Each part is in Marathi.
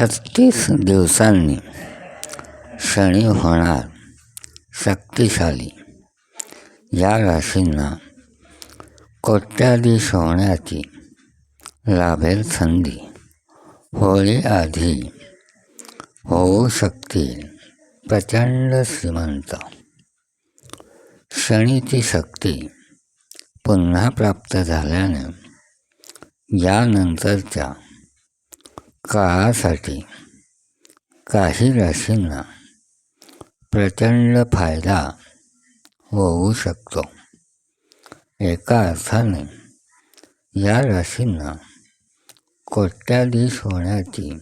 छत्तीस दिवसांनी शनी होणार शक्तिशाली. या राशींना कोट्याधीश होण्याची लाभेल संधी होळी आधी होऊ शकतील. प्रचंड श्रीमंत. शनीची शक्ती पुन्हा प्राप्त झाल्याने यानंतरच्या काळासाठी काही राशींना प्रचंड फायदा होऊ शकतो. एका अर्थाने या राशींना कोट्याधीश होण्याची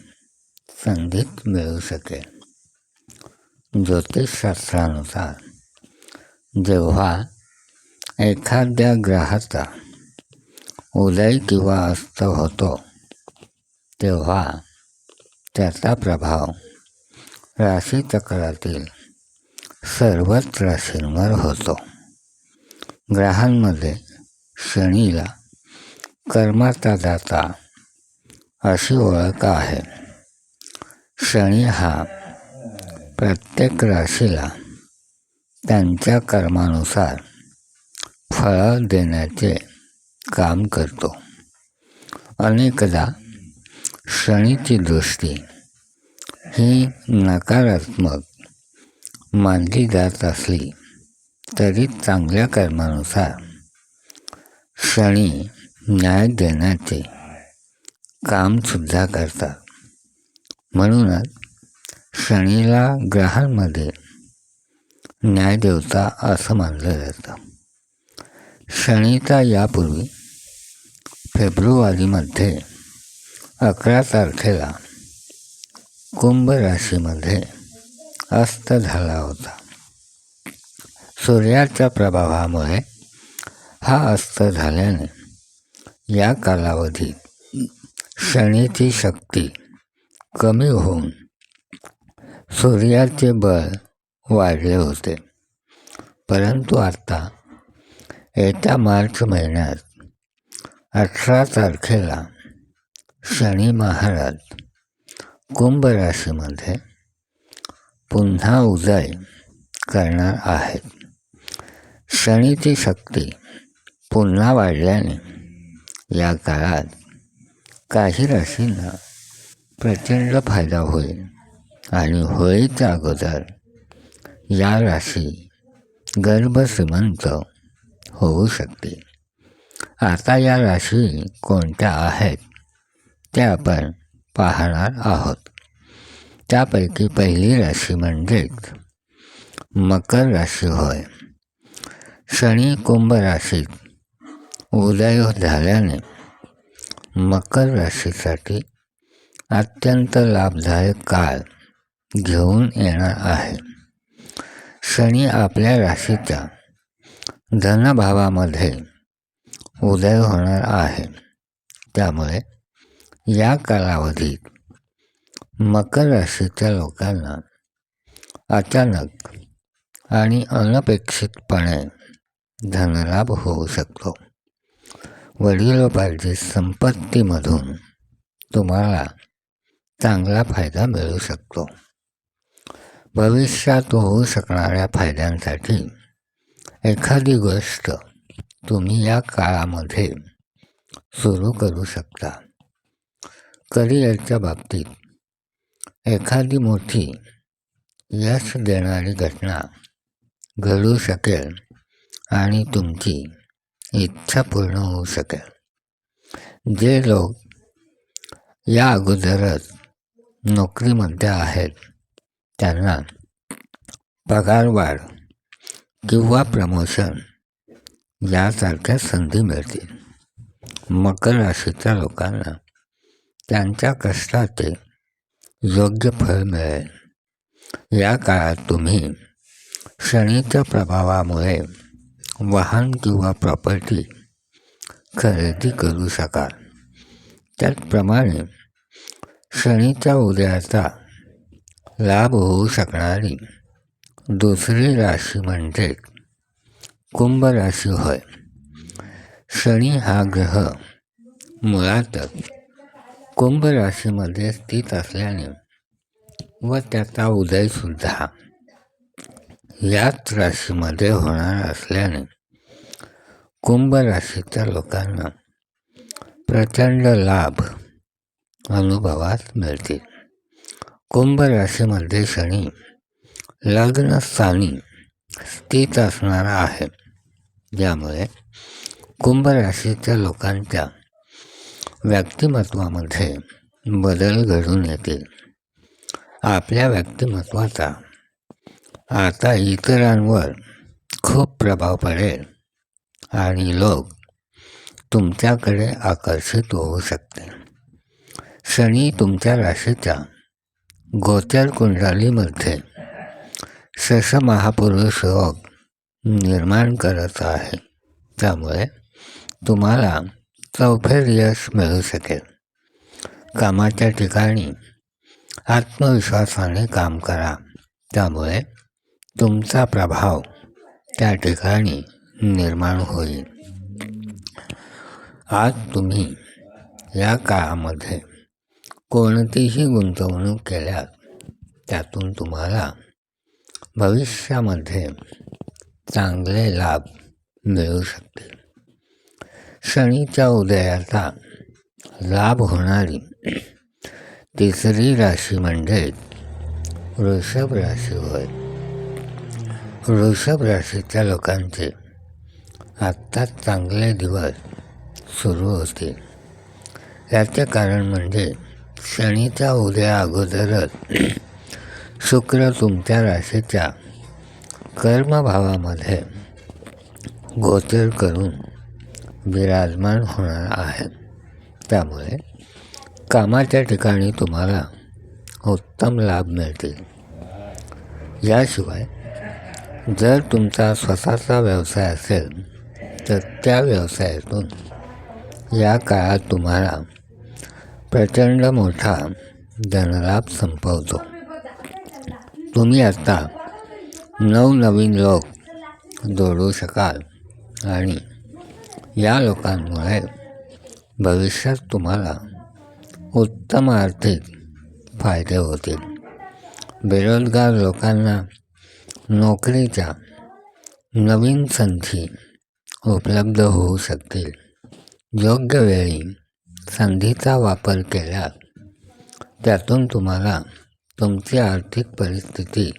संधीच मिळू शकेल. ज्योतिषशास्त्रानुसार जेव्हा एखाद्या ग्रहाचा उदय किंवा अस्त होतो तेव्हा त्याचा प्रभाव राशीचक्रातील सर्वच राशींवर होतो. ग्रहांमध्ये शनीला कर्माचा दाता अशी ओळख आहे. शनी हा प्रत्येक राशीला त्यांच्या कर्मानुसार फळं देण्याचे काम करतो. अनेकदा क्षणीची दृष्टी ही नकारात्मक मानली जात असली तरी चांगल्या कर्मानुसार क्षणी न्याय देण्याचे कामसुद्धा करतात. म्हणूनच शनीला ग्रहांमध्ये न्यायदेवता असं मानलं जातं. शनीचा यापूर्वी फेब्रुवारीमध्ये अकरा तारखेला कुंभ राशीमध्ये अस्त झाला होता. सूर्याच्या प्रभावामुळे हा अस्त झाल्याने या कालावधीत शनीची शक्ती कमी होऊन सूर्याचे बळ वाढले होते. परंतु आता येत्या मार्च महिन्यात अठरा तारखेला शनी महाराज कुंभ राशीमध्ये पुन्हा उदय करणार आहेत. शनीची शक्ती पुन्हा वाढल्याने या काळात काही राशींना प्रचंड फायदा होईल आणि होळीच्या अगोदर या राशी गर्भश्रीमंत होऊ शकते आता या राशी कोणत्या आहेत? ते आपण पाहणार आहोत. त्यापैकी पहिली राशी म्हणजेच मकर राशी होय. शनी कुंभ राशीत उदय झाल्याने मकर राशीसाठी अत्यंत लाभदायक काळ घेऊन येणार आहे. शनी आपल्या राशीच्या धनभावामध्ये उदय होणार आहे. त्यामुळे या कालावधीत मकर राशीच्या लोकांना अचानक आणि अनपेक्षितपणे धनलाभ होऊ शकतो. वडिलोपार्जित संपत्तीमधून तुम्हाला चांगला फायदा मिळू शकतो. भविष्यात होऊ शकणाऱ्या फायद्यांसाठी एखादी गोष्ट तुम्ही या काळामध्ये सुरू करू शकता. करिअरच्या बाबतीत एखादी मोठी यश देणारी घटना घडू शकेल आणि तुमची इच्छा पूर्ण होऊ शकेल. जे लोक या अगोदरच नोकरीमध्ये आहेत त्यांना पगारवाढ किंवा प्रमोशन यासारख्या संधी मिळतील. मकर राशीच्या लोकांना त्यांच्या कष्टाचे योग्य फळ मिळेल. या काळात तुम्ही शनीच्या प्रभावामुळे वाहन किंवा प्रॉपर्टी खरेदी करू शकाल. त्याचप्रमाणे शनीच्या उदयाचा लाभ होऊ शकणारी दुसरी राशी म्हणजे कुंभ राशी होय. शनी हा ग्रह मुळातच कुंभ राशीमध्ये स्थित असल्याने व त्याचा उदयसुद्धा याच राशीमध्ये होणार असल्याने कुंभ राशीच्या लोकांना प्रचंड लाभ अनुभवास मिळतील. कुंभ राशीमध्ये शनी लग्नस्थानी स्थित असणारा आहे. ज्यामुळे कुंभ राशीच्या लोकांच्या व्यक्तिमत्वामध्ये बदल घडून येतील. आपल्या व्यक्तिमत्वाचा आता इतरांवर खूप प्रभाव पडेल आणि लोक तुमच्याकडे आकर्षित होऊ शकते शनी तुमच्या राशीच्या गोचर कुंडलीमध्ये शश महापुरुष योग निर्माण करत आहे. त्यामुळे तुम्हाला चौफेर यश मिळू शकेल. कामाच्या ठिकाणी आत्मविश्वासाने काम करा. त्यामुळे तुमचा प्रभाव त्या ठिकाणी निर्माण होईल. आज तुम्ही या काळामध्ये कोणतीही गुंतवणूक केल्यास त्यातून तुम्हाला भविष्यामध्ये चांगले लाभ मिळू शकतील. शनीच्या उदयाचा लाभ होणारी तिसरी राशी म्हणजे वृषभ राशी होय. वृषभ राशीच्या लोकांचे आत्ताच चांगले दिवस सुरू होते याचे कारण म्हणजे शनीच्या उद्या अगोदरच शुक्र तुमच्या राशीच्या कर्मभावामध्ये गोचर करून विराजमान होणार आहे त्यामुळे कामाच्या ठिकाणी तुम्हाला उत्तम लाभ मिळतील. याशिवाय जर तुमचा स्वतःचा व्यवसाय असेल तर त्या व्यवसायातून या काळात तुम्हाला प्रचंड मोठा धनलाभ संपवतो. तुम्ही आता नवनवीन लोक जोडू शकाल आणि या लोकांमुळे भविष्यात तुम्हाला उत्तम आर्थिक फायदे होतील. बेरोजगार लोकांना नोकरीच्या नवीन संधी उपलब्ध होऊ शकतील. योग्य वेळी संधीचा वापर केल्यास त्यातून तुम्हाला तुमची आर्थिक परिस्थिती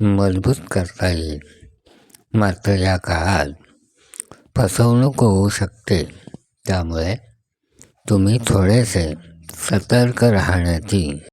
मजबूत करता येईल. मात्र या काळात फसवणूक होऊ शकते. त्यामुळे तुम्ही थोडेसे सतर्क राहण्याची